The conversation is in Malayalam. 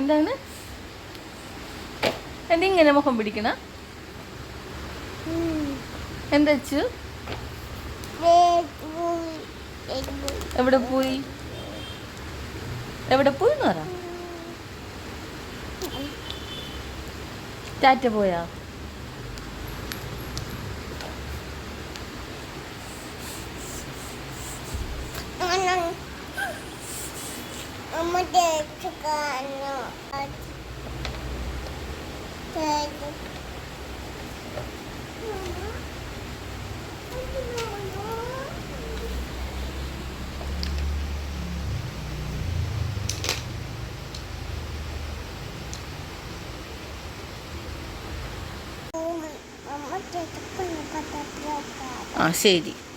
എന്താണ്? എന്താ ഇങ്ങനെ മുഖം പിടിക്കണ? എന്താ അച്ചു? എവിടെ പോയി എവിടെ പോയി എന്ന് പറ. ടാറ്റ പോയാ? 表使うの。あ、整理。